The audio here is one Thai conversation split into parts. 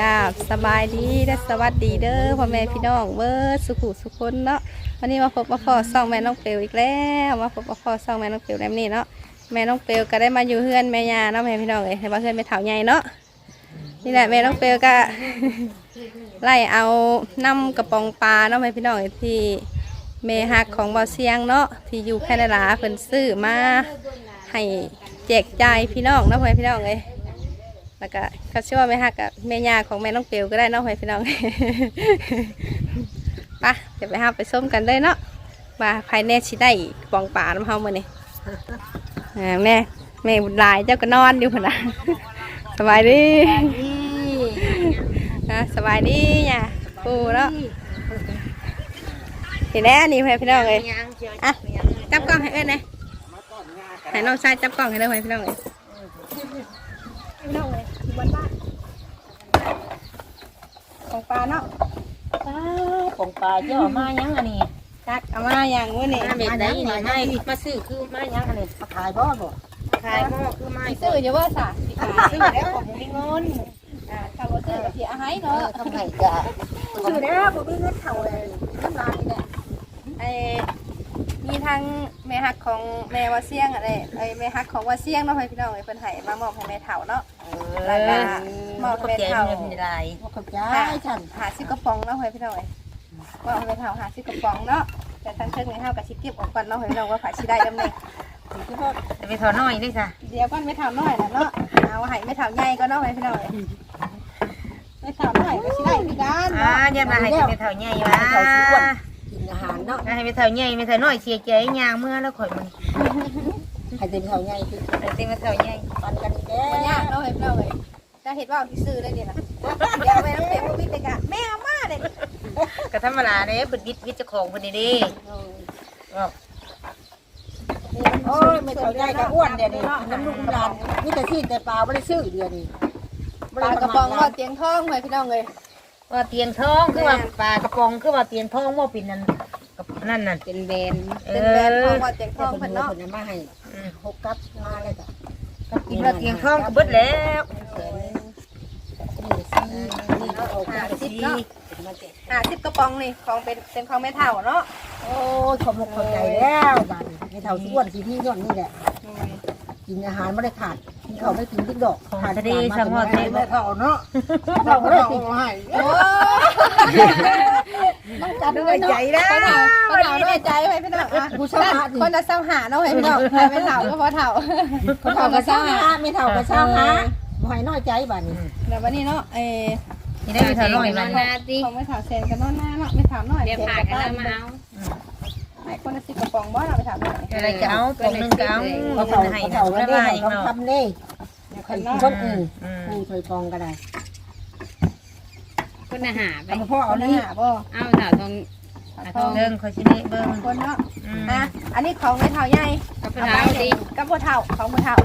กาบสบายดีและสวัสดีเด้อพ่อแม่พี่น้องเบิร์สุขุสุขคนเนาะวันนี้มาพบมาพอซ่องแม่น้องเปลวอีกแล้วมาพบมาพอซ่องแม่น้องเปลวแบบนี้เนาะแม่น้องเปลวก็ได้มาอยู่เฮือนแม่ยาเนาะแม่พี่น้องเอ้ยแต่ว่าเฮือนไม่เถาใหญ่เนาะนี่แหละแม่น้องเปลวก็ ไล่เอาน้ำกระป๋องปลาเนาะแม่พี่น้องเอ้ยที่เมฮักของบ่อเสียงเนาะที่อยู่แคนาดาเพิ่นซื้อมาให้แจกจ่ายพี่น้องเนาะพ่อแม่พี่น้องเอ้ย แล้วก็เขาชื่อว่าแม่ฮักกับแม่ยาของแม่น้องเปียวก็ได้เนาะให้พี่น้องไปะเดี๋ยวไปหาไปส้มกันเลยเนาะว่าภายในชิได้ปองป่าน้ำเฮามื่อนี่อ่าแม่แม่บุญหลายเจ้าก็นอนอยู่พุ่นนะสบายดีอะสบายดีเนี่ยปูเนาะเห็นแล้วนี่ให้พี่น้องเลยอะจับกล้องให้เอ้ยนะให้น้องชายจับกล้องให้เด้อให้พี่น้องเลยพี่น้ องเลยอยู่บนบ้านของปลาเนาะของปลาเจ้ามายังอันนี้จักเอามาอย่างมื้อนี้มาเม็ดไหนนี่ไม่มาซื้อคือมายังอันนี้มาขายบ่บ่ขายบ่คือมาซื้ออยู่ว่าสะสิขายซื้อแล้วผมมีเงินอ่าถ้าบ่ซื้อก็สิเอาให้เนาะทำไงจ้ะซื้อแล้วบ่มีเงินเท่าเลยน้ำลายนี่แหละไอ้มีทั้งแม่ฮักของแม่ว่าเสียงอะไรไอ้แม่ฮักของว่าเสียงเนาะให้พี่น้องไอ้เพิ่นให้มามอบให้แม่เฒ่าเนาะ แล้วก็มอบแม่เฒ่าเป็นไรขอบใจฉันหาซิกระป๋องเนาะให้พี่น้องไอ้ว่าเอาไปเฒ่าหาซิกระป๋องเนาะแต่ทั้งเชิงในเฮาก็สิเก็บออกก่อนเนาะให้พี่น้องว่าผาสิได้ดำเนินไปถอน้อยด้วยจ้ะเดี๋ยวก่อนไม่ถามน้อยนะเนาะเอาให้ไม่ถามใหญ่ก็เนาะให้พี่น้อยไม่ถามน้อยก็สิได้คือกันอ่าเนาะอย่ามาให้ไปเฒ่าใหญ่วะกินอาหารเนาะให้ไปเฒ่าใหญ่ไปเฒ่าน้อยเสียใจยางเมื่อแล้วข่อยมัน ให้เต็มเท่าใหญ่ที่เต็มเฒ่าใหญ่ปันกันแก่บ่ยากเนาะให้พี่น้อยจะเห็นว่าเอาที่ซื้อได้ดีนะเดี๋ยวไปน้ำเปรี้ยววิทย์เลยกะแม่เอามาเลยก็ธรรมดาเด้เพิ่นวิทย์วิทย์เจ้าของเพิ่นนี่เด้โอ้ยไม่เท่าใหญ่ก็อ้วนเดี๋ยวนี้น้ำลูกน้ำลานนี่แต่ที่แต่ปลาไม่ได้ซื้อเดือนนี้ปลากระป๋องก็เตียงทองให้พี่น้องเลยว่าเตียงทองคือว่าปลากระป๋องคือว่าเตียงทองว่าเป็นนั่นกับนั่นน่ะเป็นแบนเอเป็นแบรนด์ทองอว่าเตียงทก็องเป็เพิ่นนเนาะเนาะคนมาให้ หกกับมาเลยจ้ะกินว่าเตียงทองก็เบิดแล้วนี่เขาเอาห้าไปสิซีบเนาะมาแจกห้าสิบกระป๋องนี่ของเป็นเป็นของแม่เฒ่าเนาะโอ้ยขอบคุณขอบใจแล้วบ้านไม่เท่าอ้วนที่นี่ย้อนนี่แหละกินอาหารไม่ได้ขาดกินเขาไม่กินทิ้งดอกขาดไม่เท่าเนาะเท่าก็ได้ติดให้ โอ้ต้องจัดด้วยใจนะคนเฒ่าคนเฒ่าด้วยใจให้พี่น้องอะผู้ชายคนละเศร้าหาเนาะให้พี่น้องให้แม่เฒ่าก็พอเฒ่าเขาเท่ากับเช้าฮะไม่เท่ากับเช้าฮะหอยน้อยใจบ้านนี้เดี๋ยววันนี้เนาะเออนี่ได้มีเท่าน้อยมันของไม่ถามเซนกันนอนหน้าเนาะไม่ถามหน่อยเดี๋ยวผ่ากันแล้วมาเอาไอ้คนละสิบกระป๋องบ่เราไปถามหน่อยอะไรก็เอาปองหนึงก็เอาเขาเงิเท่าให้เขาเท่าแล้แล้ววว่าได้เขาทำได้คนคนอื่นอืมผู้ถอยกองก็ได้ คนอาหารไปเอาพ่อเอาเอาหน้านี่หาบ่เอาสาวทองทองเรื่องเขาชิเน่เบิ้งคนเนาะอืมอะอันนี้ของไม่เท่าใหญ่กับเอาสาวไปดีกับพ่อเท่าของพ่อเท่า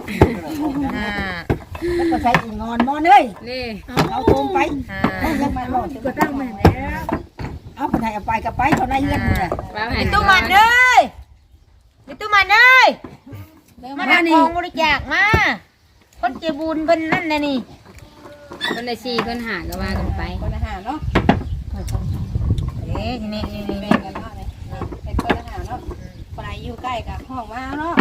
อ่าแล้วก็ใช้อีงอนมอเลยนี่เอาโทมไปอ่าเอายังมาหลอดก็ตั้งมาแล้วเอาคนไหนเอาไปก็ไปเท่านั้นเงินเลยว้าวหัมีนตู้มันเอ้ยมีตู้มันเอ้ยเริ่มมามาดักของบริจาคมาคนเจ็บบุญเพิ่นนั่นน่ะนี่ คนละสี่คนหาก็ว่ากันไปคนอาหารเนาะเอ๊ะทีนี้นี่นี่แบ่กันเนาะเนี่ยเป็นคนอาหารเนาะคนไหนอยู่ใกล้กับห้องมาเนาะ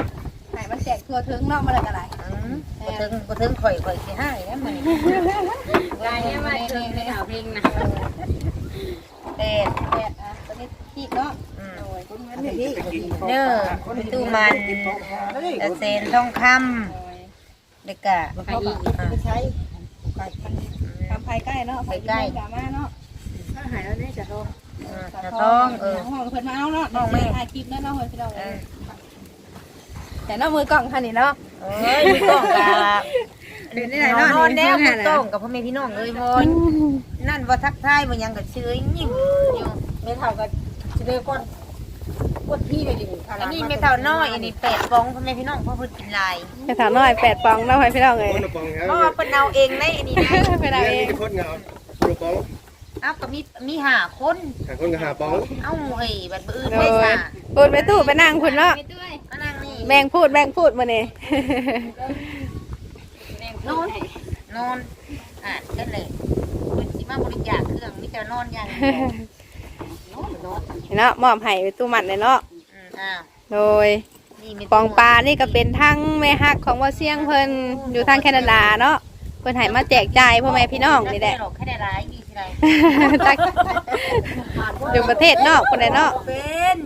ให้มันแจกทั่วถึงเนาะมาเลยกันไรอืมบ่ถึงบ่ถึงข่อยข่อยสิให้แล้วมันลายเนี่ยว่าเกินไปเอาเพลงนะเด็ดแจกอะตัวนี้ที่เนาะอืมโอ้ยเด้อมีตู้มันเซนทองคำเด็กกะไปอีก ใช้ทำภายใกล้เนาะภายใกล้กามาเนาะหายแล้วเนี่ยจะโดนอ่าจะต้องเออห้องเพิ่นมาเอาเนาะห้องแม่ถ่ายคลิปแล้วเนาะเพิ่นพี่น้องเอเอ้อยแต่เนาะมือกล่องคันนี้เนาะเอ้ยมีกล้องกะเดี๋ยวนี้ไหนเนาะนอนแล้วนี่มีกล้องกับพ่อแม่พี่น้องเอ้ยบอยนั่นว่าทักทายมันยังกับเชยยิ้มอยู่ไม่เท่ากับจะเรียกก้อน ก้อนพี่เลยดิอันนี้ไม่เท่าน้อยอันนี้แปดฟองพ่อแม่พี่น้องพ่อเพิ่นกินลายไปถามหน่อยแปดปองเนาะพี่น้องเอ้ยคนละปองคเพรับราะว่าเพิ่นเอาเองในอันนี้นะไปเอาเองมีคนเงาคนละปองเอ้าก็มีมีห้าคนหาคนกับหาปองเอ้าเอ้ยบัดบื้อโดไม่ยซ่าพูดไปตู้ไปนั่งคุณเนาะไปด้วยมานั่งนี่แบ่งพูดแบ่งพูดมาเนี่ยแม่งพูดให้นอนอะกันเลยคุณแต่นอนอย่างเดียว เนาะมอบให้ไปตู้มันเลยเนาะอืมอ้าวโดยนี่มีปองปลานี่ก็เป็นทั้งแม่ฮักของว่าเสียงเพิ่นอยู่ทางแคนาดาเนาะเพิ่นให้มาแจกจ่ายพ่อแม่พี่น้องนี่แหละหรอกแค่ได้ร้ายดีทีไรจักอยู่ประเทศนอกคนใดเนาะเป็น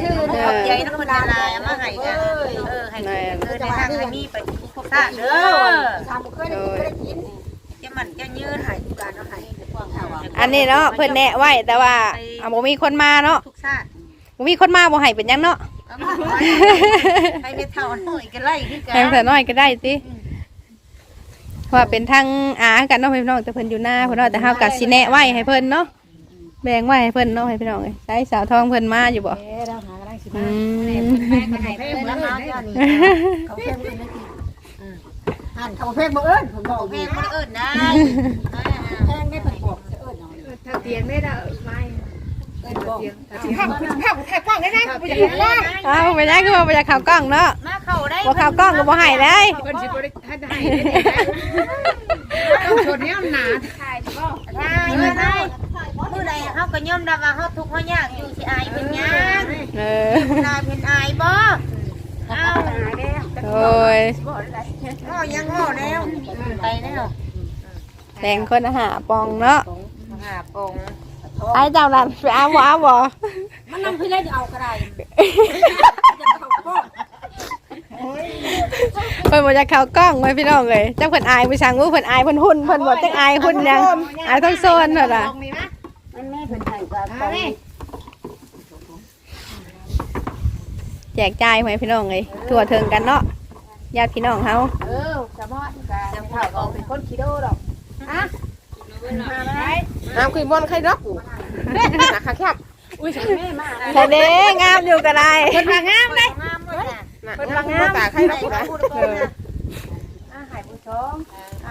ชื่อขอบใจนักบรรดาลายเอามาให้กันเออให้เออในทางให้มีไปทุกท่าเด้อทำเคยได้กินเคยได้กินจะมันจะยืนให้การเอาให้ อันนี้เนาะเพิ่นแนะไว้แต่ว่าอะบ่มีคนมาเนาะทุกชาติบ่มีคนมาบ่ให้เป็นหยังเนาะเอามาไว้ให้ไม่เท่าหน่อยกันไล่ที่กัแพงแต่น้อยก็ได้ติว่าเป็นทางอากันเนาะพี่น้องแต่เพิ่นอยู่หน้าเพิ่นเนาะแต่เฮาก็สิแนะไว้ให้เพิ่นเนาะแบ่งไว้ให้เพิ่นเนาะให้พี่น้องเอ้ยได้สาวทองเพิ่นมาอยู่บ่เอ๊ะเราหากำลังสิอืมามให้เพื่อนมาเจ้านี่เขาเพ่งไม่ได้กินอ่านเขาเพ่งบ่เอิ้นผมบอกเพลเพ่งงมันเอิญนะแพ่งได้ ถ้าเตียงได้ละไม่เอิ้นบอกถ้าภาพภาพถ่ายกล้องได้นะบ่อยากเห็นว่าอ้าวไปได้คือว่าไปจากข่าวกล้องเนาะมาเข้าได้บ่ข่าวกล้องก็บ่ให้ได้เพิ่นสิบ่ได้ท่านให้ชนเนี่ยหนาได้มาได้มื้ใดเฮาก็ยอมรับว่าเฮาทุกข์เฮายากอยู่สิอายเพิ่นยากเออลาเพิ่นอายบ่เอ้าโอ้ยง้อยังง้อแล้วไปแล้วแต่งคนหาปองเนาะ หาปงไอ้เจ้านั่นไปเอาบ่เอาบ่มันนำพี่เล่นเอาก็ได้เพิ่นบ่จะเข้ากล้องไว้พี่น้องเลยจักเพิ่นอายไปสั่งว่าเพิ่นอายเพิ่นหุ่นเพิ่นบ่จักอายหุ่นหยังอายต้องโซนเพิ่นน่ะมันแม่เพิ่นถ่ายกับกล้องแจกจ่ายไว้พี่น้องเลยทั่วถึงกันเนาะญาติพี่น้องเฮาเออสะมอดกับถ่ายกองเป็นคนคิโดดอกอะมา ไหมน้ำคือบอลใครรักกูนะคะแคบอุ้ยแม่มาแต่เด้งามอยู่ก็ได้เพิ่นว่างามเลยงามเลยน่ะน่ะน้ำตาใครรักกูนะพูดตรงๆนะอะหายผู้ชมเอ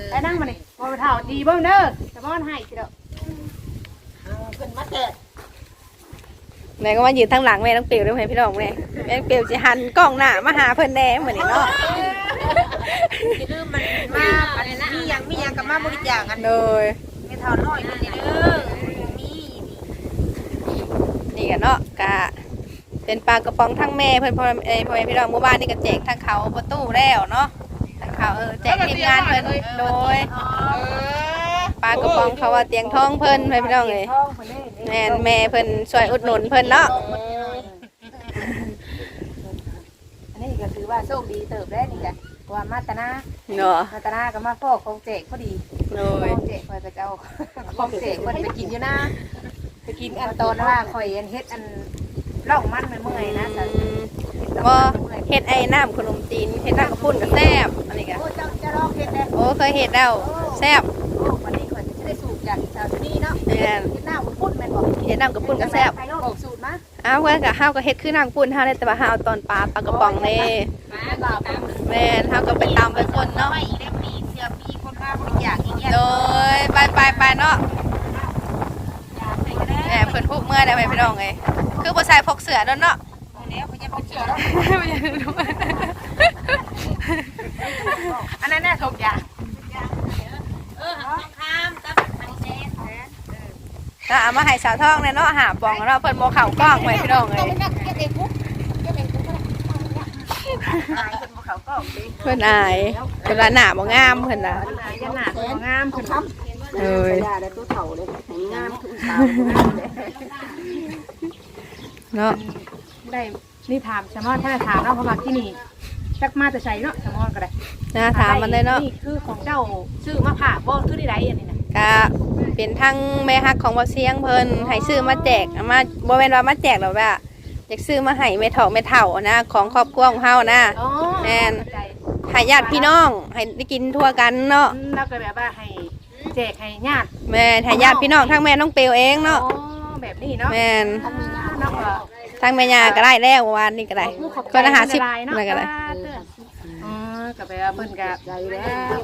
อไอ้นั่งมาดิพอไปเท่าดีเบิ่งเด้อสะมอดให้สิดอกเพิ่นมาแจกแม่ก็มายืนทางหลังแม่ต้องเปลวด้วยพี่น้องแม่แม่เปลวสิหันกล้องหน้ามาหาเพิ่นแน่เหมือนนี่เนาะอย่าลืมมันมาอันนี้มีหยังมีหยังก็มาบริจาคกันโดยไม่ เท่าน้อยนี่เด้อมีนี่กันเนาะกะเป็นปลากระป๋องทั้งแม่เพิ่อนพ่อเอ้พ่อแม่พี่น้องหมู่บ้านนี่ก็แจกทางเขาประตูแล้วเนาะทางเขาเออแจกทีมงานเพิ่นโดยปลากระป๋องเขาว่าเตียงท้องเพิ่นเพิ่นพี่น้องเอ้ยแม่แม่เพิ่นช่วยอุดหนุนเพิ่นเนาะอันนี้ก็ถือว่าโชคดีเติบได้นี่จ้ะ ว่ามาตนาเนาะมาตนาก็มาฟอกของเจกพอดีโดขยองเจกเพิ่นก็จะเอาของเจกเพิ่นไปกินอยู่นะไปกินอันตอนว่าข่อยอันเฮ็ดอันล่องมันเมื่อยๆนะจ้ะบ่เฮ็ดไอ้น้ำขนมจีนเฮ็ดน้ำกระปุ้นก็แซ่บอันนี้ก็โอ้เจ้าจะลองเฮ็ดได้โอ้เคยเฮ็ดแล้วแซ่บโอ้วันนี้ข่อยจะได้สูตรจากสาวที่นี่เนาะแม่นเฮ็ดหน้าพุ่นแม่นบ่เฮ็ดน้ำกระปุ้นก็แซ่บไปบอกสูตรมา อ้าวเพิ่นก็เฮาวก็เฮ็ดคือน้ำกระปุ้นเฮาได้แต่ว่าเฮาเอาตอนปลาปลากระป๋องเด้ป้าก็ตามแม่นเฮาก็ไปตำไปคนเนาะไม่ได้มีเสือมีคนมาบริจาคอีกอย่างโดยไปไปไปเนาะแหมเพิ่นพูกเมื่อได้ไหมพี่น้องเอ้ยคือบ่ใส่พกเสื้อด้อเนาะแล้วเขาจะไปเจอแล้วอันนั้นน่ะถูกอย่าง เออหักข้ามกับทางเซน แล้วเอามาให้สาวทองเลยเนาะหาปองเนาะเพิ่นบ่เข้ากล้องไว้พี่น้องเอ้ยอายคนบ่เขาก็ดีเพิ่นอายเพิ่นว่าหน้าบ่งามเพิ่นน่ะยันหนาตัวงามขึ้นทำเอ้ยยาได้ตัวเฒ่าเลยงามทุกสาวเนาะได้นี่ถามชะมอนถ้าถามเนาะเพราะว่าที่นี่จักมาแต่ใส่เนาะชะมอนก็ได้นะถามมันเลยเนาะนี่คือของเจ้าซื้อมาผ่าบ่คือได้ไรอันนี้นะก็ เป็นทั้งแม่ฮักของบ่เสียงเพิ่นให้ซื้อมาแจกเอามาบ่แม่นว่ามาแจกหรอกว่าอยากซื้อมาให้แม่เฒ่าแม่เฒ่านะ ของครอบครัวของเฮานะอ๋อแม่นให้ญาติพี่น้องให้ได้กินทั่วกันเนาะแล้วก็แบบว่าให้แจกให้ญาติแม่นให้ญาติพี่น้องทั้งแม่น้องเปลวเองเนาะอ๋อแบบนี้เนาะแม่นเนาะทั้งแม่ย่าก็ได้แล้ววานนี้ก็ได้ คนละหาสิบเนาะอะไรก็ได้อ๋อ ก็แปลว่าเพิ่นก็ใจแล้ว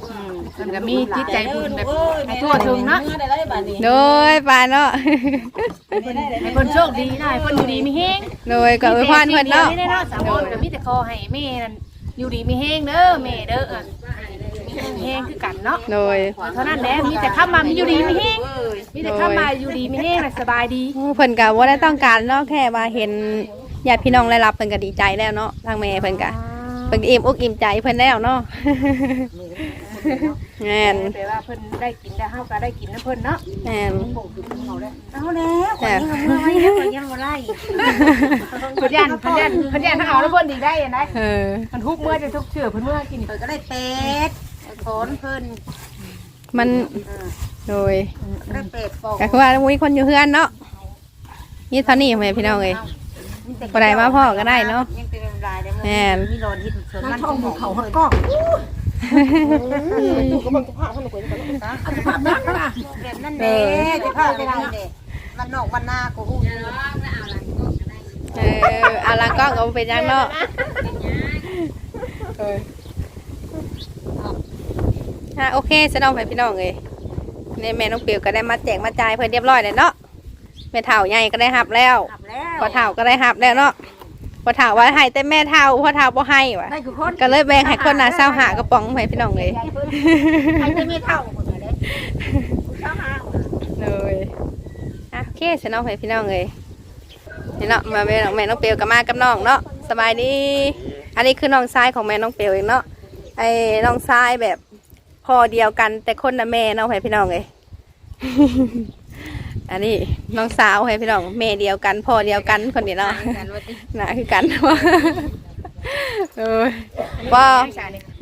เพิ่นก็มีจิตใจบุญแบบให้ทั่วถึงเนาะโดยปานเนาะให้เพิ่นโชคดีได้เพิ่นอยู่ดีมีแฮงโดยก็อวยพรเพิ่นเนาะมีแต่สิ่งดีๆเนาะสามคนก็มีแต่ขอให้แม่นั่นอยู่ดีมีแฮงเด้อแม่เด้อเออมีแห้งคือกันเนาะโดยเท่านั้นแหละมีแต่ข้ามามีอยู่ดีมีแห้งมีแต่ข้ามาอยู่ดีมีแห้งน่ะสบายดี เพิ่นก็บ่ได้ต้องการเนาะแค่ว่าเห็นญาติพี่น้องได้รับเพิ่นก็ดีใจแล้วเนาะทางแม่เพิ่นก็ เพิ่นก็อิ่มอกอิ่มใจเพิ่นแล้วเนาะแม่นแปลว่าเพิ่นได้กินได้เฮาก็ได้กินนะเพิ่นเนาะแม่นเอาแล้วคนนี้ก็เมื่อยแล้วคนยังบ่ไล่เพิ่นยันเพิ่นยันเพิ่นยันถ้าเอาแล้วเพิ่นดีได้ยังไงเออมันทุกเมื่อจะทุกเชื่อเพิ่นเมื่อกินเพิ่นก็ได้เป็ดโขนเพิ่นมันโดยได้เป็ดปอกก็คือว่ามีคนอยู่เฮือนเนาะนี่เท่านี้แม่พี่น้องเอ้ย บ่ได้มาพ่อก็ได้เนาะยังเป็นลายได้แม่น มีโลนหินส่วนนั่มันนช่องของเขาฮักกล้องอยู่กับมันจะพาท่านหนุ่ยกันอันภาพนั้นนะแบบนั้นเด้จะพาไปได้เด้มันนอกมันหน้ากูฮู้อยู่เอออาลังกล้องก็บ่เป็นหยังเนาะเอออะโอเคสนองไปพี่น้องเอ้ยนี่แม่น้องเปียวก็ได้มาแจกมาจ่ายเพิ่นเรียบร้อยแล้วเนาะ แม่เฒ่าใหญ่ก็ได้หับแล้วกลับแล้วพอเฒ่าก็ได้หับแล้วเนาะพอเฒ่าว่าให้แต่แม่เฒ่าพอเฒ่าบ่ให้ว่ะได้คือคนก็เลยแบ่งให้คนละเศร้าหากระป๋องไปพี่น้องเลยใครจะไม่เท่าคนเลยเช้าหาเลยอะโอเคสน้องไปพี่น้องเลยนี่เนาะมาแม่น้องแม่น้องเปียวกับมากับน้องเนาะสบายดี อันนี้คือน้องชายของแม่น้องเปียวเองเนาะไอ้น้องชายแบบพ่อเดียวกันแต่คนละแม่น้องไปพี่น้องเลย อันนี้น้องสาวให้พี่น้องแม่เดียวกันพ่อเดียวกันคนนี้เนาะหนาคือกันเออว่า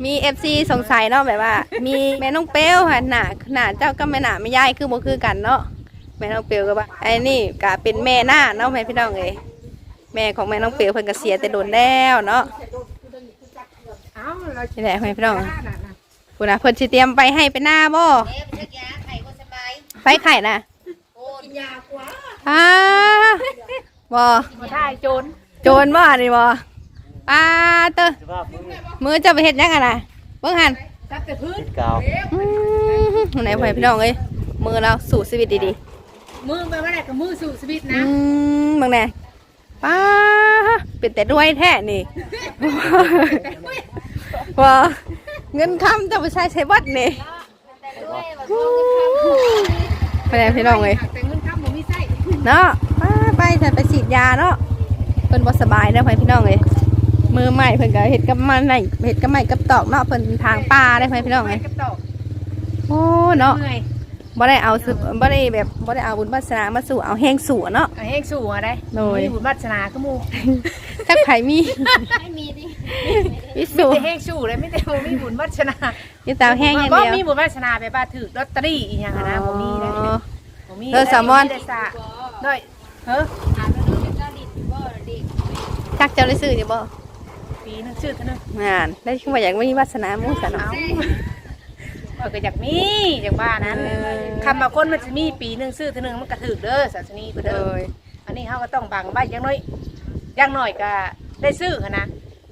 มีเอฟซีสงสัยเนาะแบบว่า มีแม่น้องเปลวค่ะหนาหนาเจ้าก็แม่หนาไม่ย่ายคือบ่คือกันเนาะแม่น้องเปลวก็ว่าไอ้นี่ก็เป็นแม่หน้าเนาะแม่พี่น้องเอ้ยแม่ของแม่น้องเปลวเพิ่นก็เสียแต่โดนแล้วเนาะเอ้าเรานี่แหละแม่พี่น้องน่ะน่ะคุณนะเพิ่นสิเตรียมไปให้ไปหน้าบ่เอ๊ะไปเช็คยาไข่ก็สบายไปไข่น่ะโอ้ กินยากว่าอ้าบ่บ่ทายโจรโจรบ่นี่บ่ป้าเตอมือเจะไปเฮ็ดหยังอะน่ะเบิ่งหั่นจับแต่พื้นกาวอืมไหนพ่อพี่น้องเอ้ยมือเราสู่ชีวิตดีมือไปว่าได้กับมือสู่ชีวิตๆอืนะมบางแน่ป้าเป็นแต่ด้วยแท้นี่ว่าเงินคำจะไปใช้ใช้บัตรนี่ไปไหนพี่น้องเอ้ย เนาะป้าไปแต่ไปฉีดยาเนาะเพิ่นบ่สบายเด้อพี่น้องเอ้ยมือใหม่เพิ่นก็เฮ็ดกับมันไหนเฮ็ดกับไม้กับตอกเนาะเพิ่นทางป่าได้อพี่น้องไปเอ้ยกับตอกโอ้เนาะเมื่อยบ่ได้เอาสึบ่ได้แบบบ่ได้เอาบุญวาสนามาสู่เอาแห้งสู่เนาะเอาแห้งสู่อะได้โดยมีบุญวัฒนาก็หมู่ถ้าใครมีมีสู่แต่แห้งสู่เลยไม่ได้บ่มีบุญวัฒนามีแต่เอาแห้งอย่างบ่เดียวมีบุญวัฒนาไปว่าถือลอตเตอรี่อีหยังอะนะบ่มีได้อ๋อบ่มีเออแซลมอนได้สะด้วยเฮ้อจักเจ้าได้ซื้ออยู่บ่ปีหนึงชื่อเท่านึงงานได้ชื่อว่าอยากมีวาสนาหมู่ซะเนาะเอาก็อยากมีอยากว่านั้นเออคำบางคนมันจะมีปีหนึงซื้อเท่านึงมันก็ถือเด้อศาสนีเพิ่นเลเด้อยอันนี้เฮาก็ต้องบังไว้อย่างน้อยอย่างน้อยก็ได้ซื้อหั้นนะ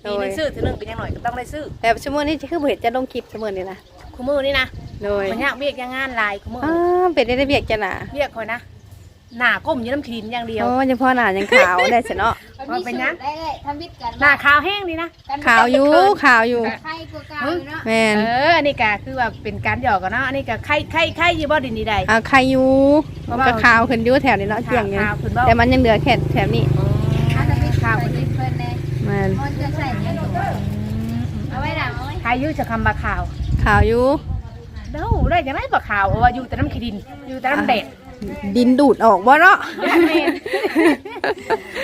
ปีหนึงซื้อเท่านึงก็อย่างน้อยก็ต้องได้ซื้อแต่ชั่วโมงนี้คือบ่เห็นจะลงคลิปชั่วโมงนี้นะคู่มือนี่นะโดยมันยากเวียกยางงานหลายคู่มืออ้าเป็นได้ได้เบียกจ้ะน่ะเวียกคอยนะ หน้าก้มอยู่น้ำขีนอย่างเดียว โอ้ยังพอหน้ายังขาวได้ซะเนาะ ว่าเป็นหยัง ได้เลยทำวิทย์กันหน้าขาวแห้งดีนะ ขาวอยู่ขาวอยู่ไข่กว่าเก่าอยู่เนาะแม่นเอออันนี้ก็คือว่าเป็นการหยอกกันเนาะอันนี้ก็ไข่ไข่ไข่อยู่บ่ดินดีใดอ่าใครอยู่มันก็ขาวขึ้นอยู่แถวนี้เนาะเจียงอยู่ขาวขึ้นบ่แต่มันยังเหลือแค่แถวนี้ถ้าทำวิทย์ขาวกันเพิ่นแน่แม่นมันจะใส่เนี่ยเอาไว้ดังเอาไว้ใครอยุ่จะคำบาขาวขาวอยู่เด้าได้จังไรบาขาวเพราะว่าอยู่แต่น้ำขี้ดินอยู่แต่น้ำแดด ดินดูดออกบ่เนาะ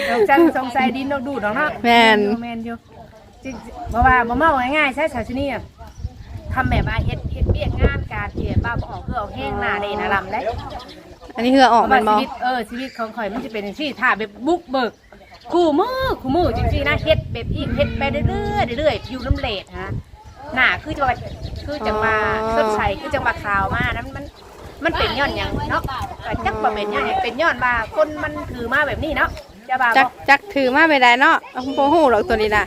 เราจังสงสัยดินเราดูดออกเนาะแม่นแมนอยู่จริงๆเพราะว่าบ่เมาง่ายๆใช่สาวชนีอะทำแบบว่าเฮ็ดเฮ็ดเบี้ยงานการเกี่ยบ้าบ่ออกเพื่อเอาแห้งหน้าเดนะลำเลยอันนี้คือออกเพราะมัว่านบ่ชีวิตเออชีวิตของข่อยมันจะเป็นที่ถ้าแบบบุกเบิกคู่มือคู่มือจริงๆนะเฮ็ดแบบอีกเฮ็ดไปเรื่อยๆเรื่อยๆอยู่น้ำเลดฮะหน้าคือจะว่าคือจังมาสดใสคือจังมาขาวมานั้นมัน มันเป็นย้อนหยังเนาะก็จักว่าเป็นย้อนหยังเป็นย้อนว่าคนมันถือมาแบบนี้เนาะจะบ่าจับ่กจักถือมาไม่ได้เนาะเอาโมโหหรอกตัวนี้นะ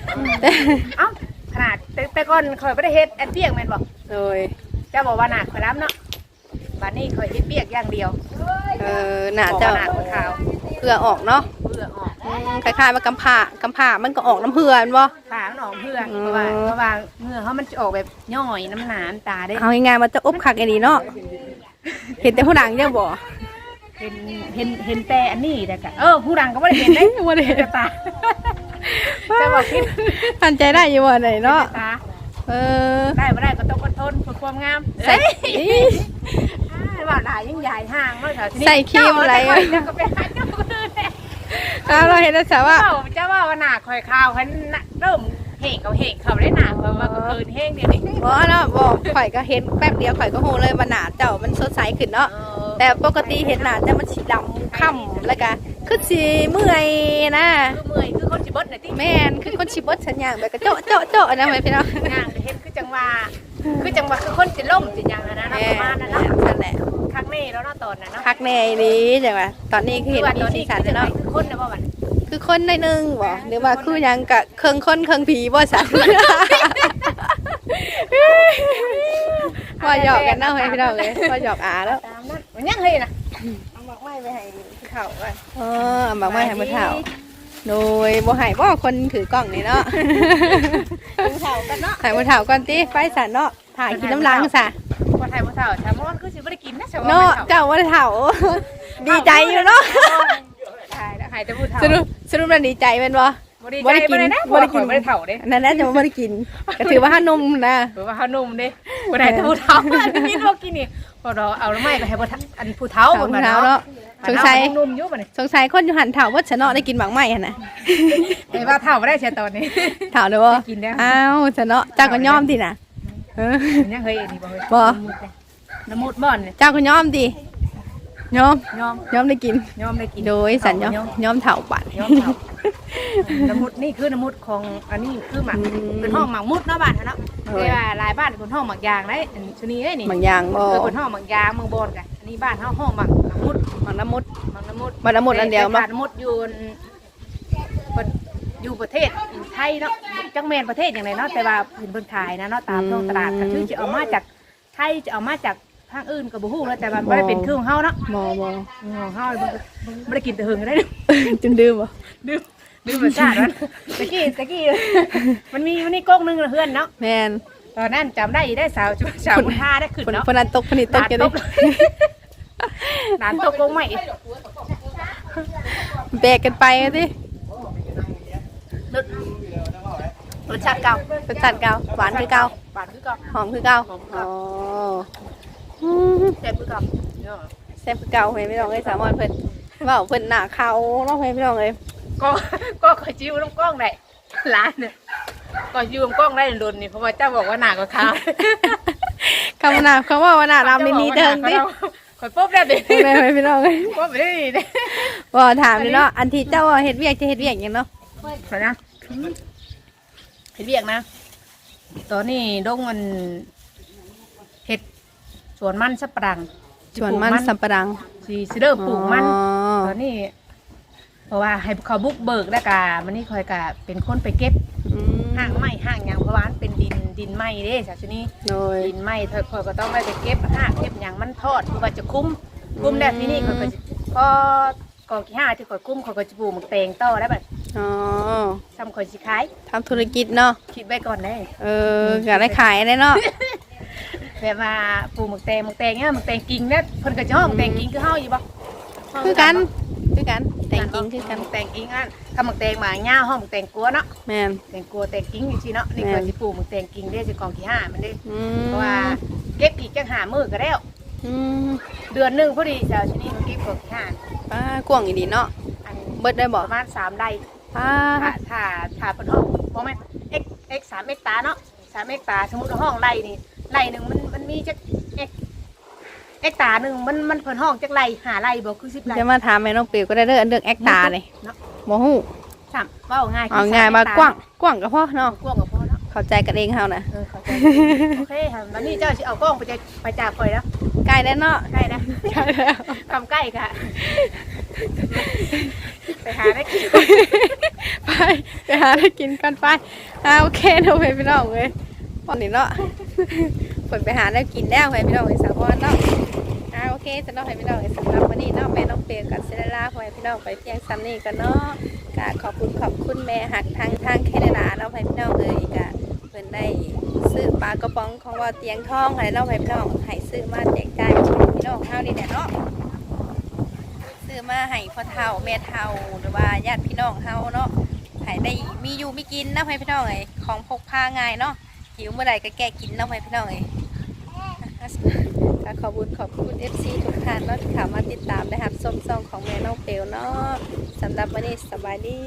เอ้าขนาดแต่แต่ก่อนข่อยบ่ได้เฮ็ดแอนเปียกแม่นบ่โดยจะบอกว่าหนักข่อยรับเนาะบัดนี้ข่อยเฮ็ดเปียกอย่างเดียวเออหน้าบอกเจ้าว่าหนักข่อยขาวเพื่อออกเนาะเพื่อออกแมอืมคล้ายๆว่ากำผ่ากำผ่ามันก็ออกน้ำเหือนบ่ปากมันออกเพื่อนอืมเพราะว่าเพราะว่าเมื่อเขามันจะออกแบบย่อยน้ำหนามตาได้ เอาง่ายๆมันจะอบคักไอ้นี่เนาะ เห็นแต่ผู้ดังเด้อบ่เห็นเห็นเห็นแต่อันนี้แต่กะเออผู้ดังก็ไม่ได้เห็นได้บ่ได้เห็นแต่ตาจะบอกคิดทันใจได้อยู่บ่ไหนเนาะตาเออได้ไม่ได้ก็ต้องอดทนเพื่อความงามใส่อ้ายว่าได้ยิ่งใหญ่ห่างเนาะเถอะทีนี้ใส่ครีมอะไรเจ้าเจ้าก็ไปหาเจ้าคนอื่นแหละเอาเราเห็นแล้วจ้ะว่าเจ้าเจ้าว่าว่าหนาคอยข้าวคันน่ะเริ่ม เหงเขาเหงเขาได้หนาเพราะว่าก็คืนแห้งเดียวนี้บ่เนาะบ่ข่อยก็เห็นแป๊บเดียวข่อยก็ฮู้เลยว่าหน้าเจ้ามันสดใสขึ้นเนาะแต่ปกติเห็นหน้าเจ้ามันสีดำค่ำแล้วก็คือสิเมื่อยนะคือเมื่อยคือคนสิเบดน่ะติแม่นคือคนชิบดฉันอย่างแบบกระโจะโจะโจะนะแม่พี่น้องงานเฮ็ดคือจังว่าคือจังว่าคือคนสิล่มสิหยังอะนะแม่ประมาณนั้นเนาะนั่นแหละคักแม่แล้วเนาะตอนนั้นเนาะพักในนี้จังว่าตอนนี้คือเห็นว่ามีตอนสีนี้สันคือเนาะคือคนนะว่ามัน คือคนในอยหนึงบ่หรือว่าคือหยังกะเครื่องคนเครื่องผีบ่สันว่าหยอกกันเนาะให้พี่น้องเลยว่าหยอกอาแล้วตามนั้นมันยังเฮ้ยนะเออเอามาไว้ให้มื้อเฒ่าโดยบ่ให้บ่คนถือกล้องนี่เนาะผู้เฒ่ากันเนาะให้มื้อเฒ่าก่อนติไปสันเนาะถ่ายกินน้ำล้างซะบ่ไทยบ่เฒ่าชาวมอนคือสิบ่ได้กินนะชาวมอนเนาะเจ้าบ่ได้เฒ่าดีใจอยู่เนาะใช่แล้วหายแต่ผู้เฒ่าสรุป สรุปแล้วดีใจแม่นบ่บ่ได้บ่ได้กินนะบ่ได้กินบ่ได้เฒ่าเด้นั่นน่าจะบ่ได้กินก็ถือว่าห้านุ่มนะหรือว่าเฮานุ่มเด้บ่ได้แต่ผู้เฒ่าอันนี้บ่กินนี่บ่ดอกเอาแล้วไม่ไปให้บ่เฒ่าอันผู้เฒ่าเฒ่าเพิ่นเท้าว่าเนาะเนาะสงสัยนุ่มอยู่บัดนี้สงสัยคนอยู่หันเฒ่าว่าชะเนาะได้กินหมากไหม้หั่นน่ะไอ้ว่าเฒ่าบ่ได้เสียตอนนี้เฒ่าเด้อบ่กินแล้วอ้าวชะเนาะเจ้าก็ยอมติน่ะเออยังเคยเห็นนี่บ่เฮ้ยบ่น้ำมูดบ่อนเนี่ยเจ้าก็ยอมติ ยอมยอมยอมได้กิน ยอมได้กินโดยสัญยอมยอมเฒ่าปัดยอมเฒ่าน้ำมูดนี่คือน้ำมูดของอันนี้คือหมักอืมเป็นห้องหมักมุดเนาะบ้านเนาะโอ้ยแต่ว่าหลายบ้านเป็นห้องหมักยางได้อันชนีได้นี่บางอย่างบ่เออเป็นห้องหมักยางเมืองบอนกันอันนี้บ้านเฮาห้องหมักหมักมุดบางน้ำมุดหมักน้ำมุดบ่น้ำมุดอันเดียวบ่บ่น้ำมุดอยู่อันประอยู่ประเทศไทยเนาะจังแมนประเทศอย่างไรเนาะแต่ว่าเห็นเพิ่นขายนะเนาะตามท้องตลาดก็คือจะเอามาจากไทยจะเอามาจาก ทางอื่นก็บ่ฮู้แล้วแต่ว่าบ่ได้เป็นเครื่องของเฮาเนาะบ่บ่ของเฮาบ่บ่ได้กินแต่หึงได้จนดื้อบ่ดื่มดื่มรสชาติมันตะกี้ตะกี้มันมีมันนี่ก๊กหนึงนะเพื่อนเนาะแม่นตอนนั้นจำได้ได้สาวสาวบุญท่าได้ขึ้นคนเนาะคนนั้นตกคนนี้ตกกันตดิกนานตกลงใหม่แบกกันไปดิรสชาติเก่ารสชาติเก่าหวานคือเก่าหวานคือเก่าหอมคือเก่าอ๋อ อืมแซ่บคือเก่าแซ่บคือเก่าเฮ้ยพี่น้องเอ้ยสามอนเพิ่นเว้าเพิ่นหน้าเขาเนาะเฮ้ยพี่น้องเอ้ยก็ก็คอยจิ้วน้ำกล้องได้ร้านเนี่ยก็จิ้วน้ำกล้องได้โดนนี่เพราะว่าเจ้าบอกว่าหนาก็ขาวคำหน้าคำว่าว่าหน้าดำนี่หนีเถิงดิคอยปุ๊บได้ดิแม่เฮ้ยพี่น้องเอ้ยปุ๊บไปได้ดิบ่ถามนี่เนาะอันที่เจ้าว่าเฮ็ดเวียกจะเฮ็ดเวียกหยังเนาะขอนะเห็ดเบียกนะตอนนี้ดงมันเห็ด สวนมันสับปะรังชวนมันสัมปะรัง สีสิเริ่มปลูกมันอ๋อ ตอนนี้ เพราะว่าให้เขาบุกเบิกแล้วกะมันนี่คอยกะเป็นคนไปเก็บอืมห่างไม้ห่างหยางเพราะว่ามันเป็นดินดินไม้เด้จากนี้โดย ดินไม้เธอคอยก็ต้องไปไปเก็บห่างเก็บหยางมันทอดเพื่อว่าจะคุ้มคุ้มแล้วที่นี่คอยก็จะก็กองที่ห้าที่คอยคุ้มคอยก็จะปลูกหมักแตงต่อได้แบบอ๋อทำคอยสิขายทำธุรกิจเนาะ คิดไว้ก่อนได้ เออก็ได้ขายได้เนาะ แบบว่าปลูกหมักแตงหมักแตงเนี่ยหมักแตงกิ่งเนี่ยเพิ่นก็จะห้องหมักแตงกิ่งคือเฮาอยู่บ่คือกันคือกันแต่งจริงคือกันหมัแตงกิ่งอะถ้าหมักแตงมาหญ้าห้องหมักแตงกัวเนาะแม่น แตงกัวแตงกิ่งอยู่ที่เนาะนี่แม่ก็นสิปลูกหมักแตงกิ่งได้สิกองที่ห้ามันได้อืเพมราะว่าเก็บอีกจังหามื้อก็แล้ว อืมเดือนหนึงพอดีเจ้าชนิดเก็บกองที่ห้าป้ากว้างอีดีเนาะอันเบิดได้ปบ่ระมาณ3ไร่ ป้าถ้าถ้าถ้าเพิ่นห้องบ่แม่น x x 3เมตรเนาะ3เมตรสมมุติว่าห้องไร่นี่ ไร่หนึงมันมันมีจัก x x ตาหนึงมันมันเพิ่นห้องจักไร่หาไร่บ่คือ10ไร่จะมาถามแม่น้องเปียวก็ได้เด้ออันเรื่องแอคตานี่เนาะบ่ฮู้สามเว้าง่ายคืเอาง่ายสมาเตรกว้างกว้างก็พอเนาะกว้างกับพ่อเนาะเข้าใจกันเองเฮานะเออเข้าใจโอเคค่ะวันนี้เจ้าสิเอากล้องไปจะไปจากคอยแล้วใกล้แล้วเนาะใกล้นะใกล้แล้วทำใกล้ค่ะไปหาได้กินไปไปหาอะไรกินกันไปอ่าโอเคเนาะเพื่อนพี่น้องเว้ยวันนี้เนาะ ฝนไปหาอะไรกินแล้วเพื่อนพี่น้องเว้สาวพรเนาะอ่าโอเคสำหรับเพื่อนพี่น้องเว้สำหรับวันนี้เนาะแม่น้องเปลกับเซเลล่าพ่อแม่พี่น้องไปเพียงซ้ำนี่กันเนาะกะขอบคุณขอบคุณแม่หักทางทางแคนาดาเนาะพ่อแม่พี่น้องเลยกะเพิ่นได้ซื้อปลากระป๋องของว่าเตียงทองให้เนาะพ่อแม่พี่น้องให้ซื้อมาแจกจ่ายพี่น้องเฮานี่แหละเนาะซื้อมาให้พ่อเฒ่าแม่เฒ่าหรือว่าญาติพี่น้องเฮาเนาะให้ได้มีอยู่มีกินนะให้พี่น้องเอ้ของพกพาง่ายเนาะ หิวเมื่อไหร่ก็แก้กินแล้วไหมพี่น้องเองขอบคุณขอบคุณ FC ทุกท่านเนาะที่ขามาติดตามนะครับส้มซองของแม่น้องเปลวเนาะสำหรับวันนี้สบายดี